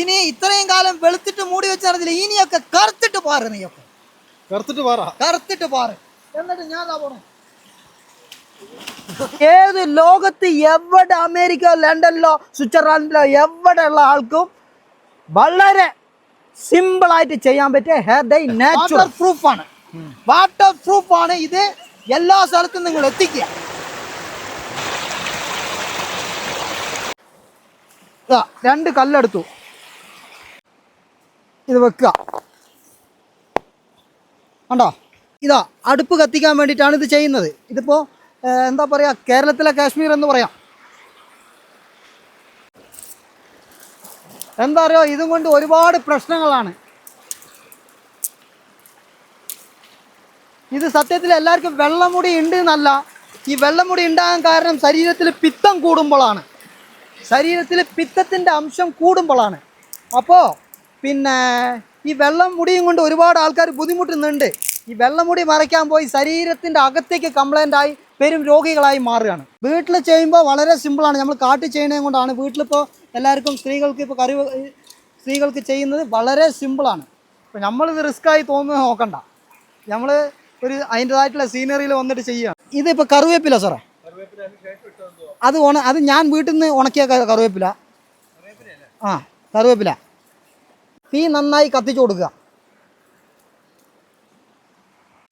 ഇനി ഇത്രയും കാലം വെളുത്തിട്ട് മൂടി വെച്ചറിഞ്ഞില്ല. ഇനിയൊക്കെ കറുത്തിട്ട് പാറ നീയൊക്കെ. കറുത്തിട്ട് പാറ? കറുത്തിട്ട് പാറ. എന്നിട്ട് ഞാൻ പോണേ. ഏത് ലോകത്ത് എവിടെ അമേരിക്ക ലണ്ടനിലോ സ്വിറ്റ്സർലാൻഡിലോ എവിടെ ഉള്ള ആൾക്കും വളരെ സിമ്പിൾ ആയിട്ട് ചെയ്യാൻ പറ്റിയ ഹെയർ ഡൈ നാച്ചുറൽ. പ്രൂഫ് ആണ് വാട്ടർ പ്രൂഫ് ആണ് ഇത്. എല്ലാ സ്ഥലത്തും നിങ്ങൾ എത്തിക്കുക. രണ്ട് കല്ലെടുത്തു. ഇത് വെക്കുക. കണ്ടോ? ഇതാ അടുപ്പ് കത്തിക്കാൻ വേണ്ടിയിട്ടാണ് ഇത് ചെയ്യുന്നത്. ഇതിപ്പോൾ എന്താ പറയുക കേരളത്തിലെ കാശ്മീർ എന്ന് പറയാം. എന്താ അറിയോ? ഇതും കൊണ്ട് ഒരുപാട് പ്രശ്നങ്ങളാണ്. ഇത് സത്യത്തിൽ എല്ലാവർക്കും വെള്ളമുടി ഉണ്ട് എന്നല്ല. ഈ വെള്ളമുടി ഉണ്ടാകാൻ കാരണം ശരീരത്തിൽ പിത്തം കൂടുമ്പോഴാണ്. ശരീരത്തിൽ പിത്തത്തിന്റെ അംശം കൂടുമ്പോഴാണ്. അപ്പോൾ പിന്നെ ഈ വെള്ളം മുടിയും കൊണ്ട് ഒരുപാട് ആൾക്കാർ ബുദ്ധിമുട്ടുന്നുണ്ട്. ഈ വെള്ളമുടി മറയ്ക്കാൻ പോയി ശരീരത്തിന്റെ അകത്തേക്ക് കംപ്ലൈന്റ് ആയി പെരും രോഗികളായി മാറുകയാണ്. വീട്ടിൽ ചെയ്യുമ്പോൾ വളരെ സിമ്പിളാണ് നമ്മൾ കാട്ടിൽ ചെയ്യുന്നത് കൊണ്ടാണ്. വീട്ടിലിപ്പോൾ എല്ലാവർക്കും സ്ത്രീകൾക്ക് ഇപ്പോൾ കറി സ്ത്രീകൾക്ക് ചെയ്യുന്നത് വളരെ സിമ്പിളാണ് ഇപ്പോൾ നമ്മളിത് റിസ്ക് ആയി തോന്നുന്നത് നോക്കണ്ട. നമ്മൾ ഒരു അതിന്റെതായിട്ടുള്ള സീനറിയിൽ വന്നിട്ട് ചെയ്യുകയാണ്. ഇതിപ്പോൾ കറിവേപ്പില സാറേ. അത് ഉണ അത് ഞാൻ വീട്ടിൽ നിന്ന് ഉണക്കിയ കറിവേപ്പില. ആ കറിവേപ്പില. തീ നന്നായി കത്തിച്ചു കൊടുക്കുക.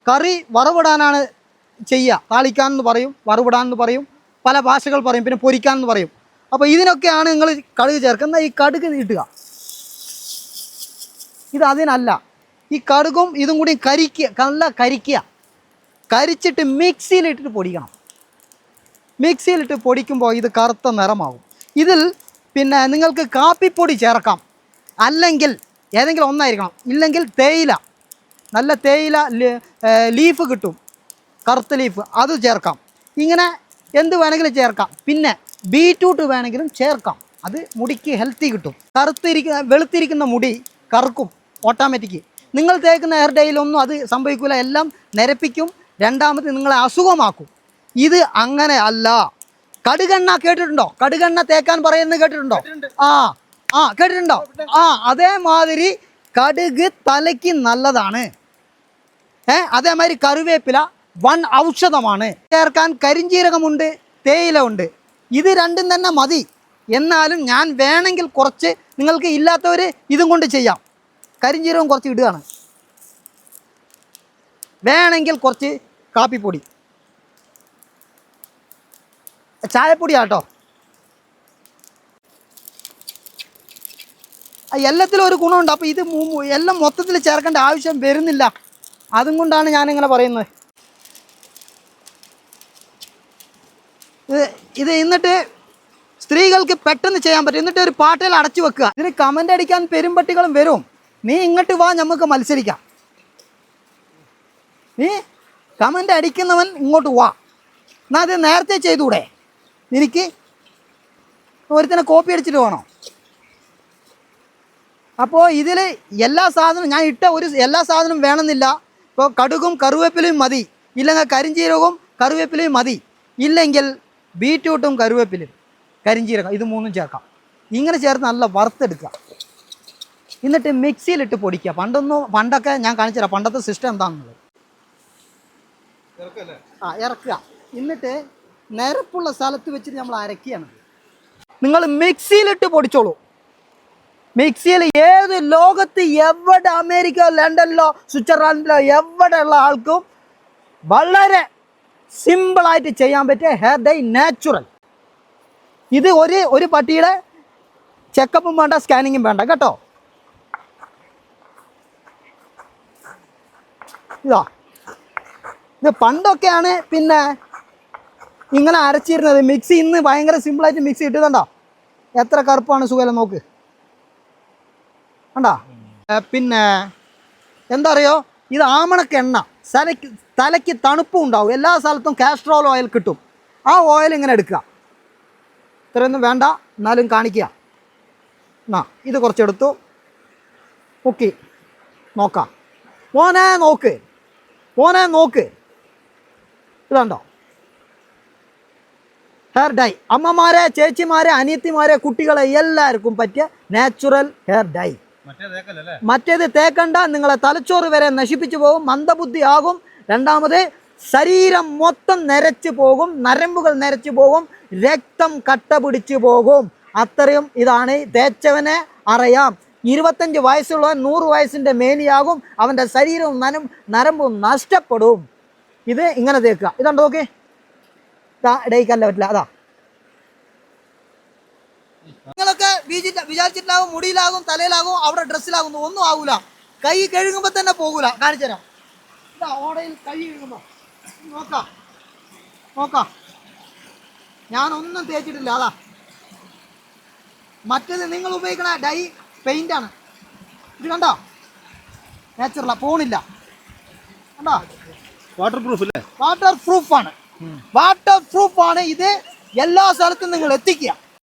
കറി വറവിടാനാണ് ചെയ്യുക. താളിക്കാൻ എന്ന് പറയും വറവിടാൻ എന്ന് പറയും പല ഭാഷകൾ പറയും പിന്നെ പൊരിക്കാൻ എന്ന് പറയും. അപ്പോൾ ഇതിനൊക്കെയാണ് നിങ്ങൾ കടുക് ചേർക്കുന്ന ഈ കടുക് ഇട്ടുക ഇത് അതിനല്ല. ഈ കടുകും ഇതും കൂടി കരിക്കുക നല്ല കരിക്കുക. കരിച്ചിട്ട് മിക്സിയിലിട്ടിട്ട് പൊടിക്കണം. മിക്സിയിലിട്ട് പൊടിക്കുമ്പോൾ ഇത് കറുത്ത നിറമാകും ഇതിൽ പിന്നെ നിങ്ങൾക്ക് കാപ്പിപ്പൊടി ചേർക്കാം. അല്ലെങ്കിൽ ഏതെങ്കിലും ഒന്നായിരിക്കണം. ഇല്ലെങ്കിൽ തേയില. നല്ല തേയില ലീഫ് കിട്ടും. കറുത്ത ലീഫ് അത് ചേർക്കാം. ഇങ്ങനെ എന്ത് വേണമെങ്കിലും ചേർക്കാം. പിന്നെ ബീറ്റ്റൂട്ട് വേണമെങ്കിലും ചേർക്കാം. അത് മുടിക്ക് ഹെൽത്തി കിട്ടും. കറുത്തിരിക്കുന്ന വെളുത്തിരിക്കുന്ന മുടി കറുക്കും ഓട്ടോമാറ്റിക് നിങ്ങൾ തേക്കുന്ന ഹെയർ ഡേയിലൊന്നും അത് സംഭവിക്കില്ല എല്ലാം നിരപ്പിക്കും. രണ്ടാമത് നിങ്ങളെ അസുഖമാക്കും. ഇത് അങ്ങനെ അല്ല. കടുകെണ്ണ കേട്ടിട്ടുണ്ടോ? കടുകെണ്ണ തേക്കാൻ പറയുന്നത് കേട്ടിട്ടുണ്ടോ. ആ. ആ കേട്ടിട്ടുണ്ടോ? ആ അതേമാതിരി കടുക് തലയ്ക്ക് നല്ലതാണ്. ഏ അതേമാതിരി കറിവേപ്പില വൺ ഔഷധമാണ്. ചേർക്കാൻ കരിഞ്ചീരകമുണ്ട് തേയില ഉണ്ട് ഇത് രണ്ടും തന്നെ മതി. എന്നാലും ഞാൻ വേണമെങ്കിൽ കുറച്ച് നിങ്ങൾക്ക് ഇല്ലാത്തവർ ഇതും കൊണ്ട് ചെയ്യാം. കരിഞ്ജീരകം കുറച്ച് ഇടുകയാണ്. വേണമെങ്കിൽ കുറച്ച് കാപ്പിപ്പൊടി. ചായപ്പൊടിയാട്ടോ. എല്ലാത്തിലും ഒരു ഗുണമുണ്ട്. അപ്പോൾ ഇത് എല്ലാം മൊത്തത്തിൽ ചേർക്കേണ്ട ആവശ്യം വരുന്നില്ല. അതും കൊണ്ടാണ് ഞാനിങ്ങനെ പറയുന്നത്. ഇത് ഇത് എന്നിട്ട് സ്ത്രീകൾക്ക് പെട്ടെന്ന് ചെയ്യാൻ പറ്റും. എന്നിട്ട് ഒരു പാട്ടയിൽ അടച്ചു വെക്കുക. ഇതിന് കമന്റ് അടിക്കാൻ പെരുമ്പട്ടികളും വരും. നീ ഇങ്ങോട്ട് വാ നമുക്ക് മത്സരിക്കാം. നീ കമന്റ് അടിക്കുന്നവൻ ഇങ്ങോട്ട് വാ. എന്നാൽ അത് നേരത്തെ ചെയ്തുകൂടെ എനിക്ക് ഒരുത്തിനെ കോപ്പി അടിച്ചിട്ട് വേണോ? അപ്പോൾ ഇതിൽ എല്ലാ സാധനവും ഞാൻ ഇട്ട ഒരു എല്ലാ സാധനവും വേണമെന്നില്ല. ഇപ്പോൾ കടുകും കറിവേപ്പിലയും മതി. ഇല്ലെങ്കിൽ കരിഞ്ചീരകവും കറിവേപ്പിലയും മതി. ഇല്ലെങ്കിൽ ബീറ്റ്റൂട്ടും കറിവേപ്പിലയും. കരിഞ്ചീരകം ഇത് മൂന്നും ചേർക്കാം. ഇങ്ങനെ ചേർത്ത് നല്ല വറുത്തെടുക്കുക. എന്നിട്ട് മിക്സിയിലിട്ട് പൊടിക്കുക. പണ്ടൊന്നും പണ്ടൊക്കെ ഞാൻ കാണിച്ചുതരാം. പണ്ടത്തെ സിസ്റ്റം എന്താണെന്നുള്ളത്. ആ ഇറക്കുക. എന്നിട്ട് നിരപ്പുള്ള സ്ഥലത്ത് വെച്ചിട്ട് നമ്മൾ അരക്കുകയാണ്. നിങ്ങൾ മിക്സിയിലിട്ട് പൊടിച്ചോളൂ. മിക്സിയിൽ ഏത് ലോകത്ത് എവിടെ അമേരിക്ക ലണ്ടനിലോ സ്വിറ്റ്സർലാൻഡിലോ എവിടെ ഉള്ള ആൾക്കും വളരെ സിമ്പിളായിട്ട് ചെയ്യാൻ പറ്റിയ ഹെയർ ഡൈ നാച്ചുറൽ ഇത് ഒരു ഒരു പട്ടിയുടെ ചെക്കപ്പും വേണ്ട സ്കാനിങ്ങും വേണ്ട കേട്ടോ? ഇതാ. ഇത് പണ്ടൊക്കെയാണ് പിന്നെ ഇങ്ങനെ അരച്ചിരുന്നത്. മിക്സി ഇന്ന് ഭയങ്കര സിമ്പിളായിട്ട് മിക്സി ഇട്ടുന്നുണ്ടോ എത്ര കറുപ്പാണ് സുഖം നോക്ക്. കണ്ടാ? പിന്നെ എന്താ അറിയോ ഇത് ആമണക്ക് എണ്ണ. തലയ്ക്ക് തലയ്ക്ക് തണുപ്പും ഉണ്ടാവും. എല്ലാ സ്ഥലത്തും കാസ്ട്രോൾ ഓയിൽ കിട്ടും. ആ ഓയിൽ ഇങ്ങനെ എടുക്കുക. ഇത്രയൊന്നും വേണ്ട. എന്നാലും കാണിക്കുക. എന്നാ ഇത് കുറച്ചെടുത്തു. ഓക്കെ നോക്കാം. മോനെ നോക്ക്. മോനെ നോക്ക്. ഇതുണ്ടോ ഹെയർ ഡൈ അമ്മമാരെ ചേച്ചിമാരെ അനിയത്തിമാരെ കുട്ടികളെ എല്ലാവർക്കും പറ്റിയ നാച്ചുറൽ ഹെയർ ഡൈ മറ്റേത് തേക്കണ്ട നിങ്ങളെ തലച്ചോറ് വരെ നശിപ്പിച്ചു പോകും മന്ദബുദ്ധി ആകും. രണ്ടാമത് ശരീരം മൊത്തം നരച്ചു പോകും നരമ്പുകൾ നരച്ചു പോകും രക്തം കട്ട പിടിച്ചു പോകും. അത്രയും ഇതാണ് തേച്ചവനെ അറിയാം. ഇരുപത്തഞ്ച് വയസ്സുള്ളവൻ നൂറ് വയസ്സിന്റെ മേനിയാകും അവന്റെ ശരീരവും നനം നരമ്പും നഷ്ടപ്പെടും. ഇത് ഇങ്ങനെ തേക്കുക. ഇതുണ്ടോ ഓക്കെ ഇടയിക്കല്ല പറ്റില്ല. അതാ. വിചാരിച്ച- വിചാരിച്ചിട്ടുണ്ടാകും മുടിയിലാകും തലയിലാകും അവിടെ ഡ്രസ്സിലാകും ഒന്നും ആകൂല കൈ കഴുകുമ്പോൾ തന്നെ പോകൂല. കാണിച്ചു തരാം. ഇതാ ഓടയിൽ കൈ കഴുകുമ്പോൾ നോക്കാം. നോക്കാം. ഞാനൊന്നും തേച്ചിട്ടില്ല. അതാ. മറ്റേത് നിങ്ങൾ ഉപയോഗിക്കണ ഡൈ പെയിന്റ് ആണ്. ഇത് കണ്ടോ? നാച്ചുറലാ പോണില്ല. കണ്ടോ? വാട്ടർ പ്രൂഫ് അല്ലേ? വാട്ടർ പ്രൂഫ് ആണ്. വാട്ടർ പ്രൂഫ് ആണ് ഇത് എല്ലാ സ്ഥലത്തും നിങ്ങൾ എത്തിക്കുക.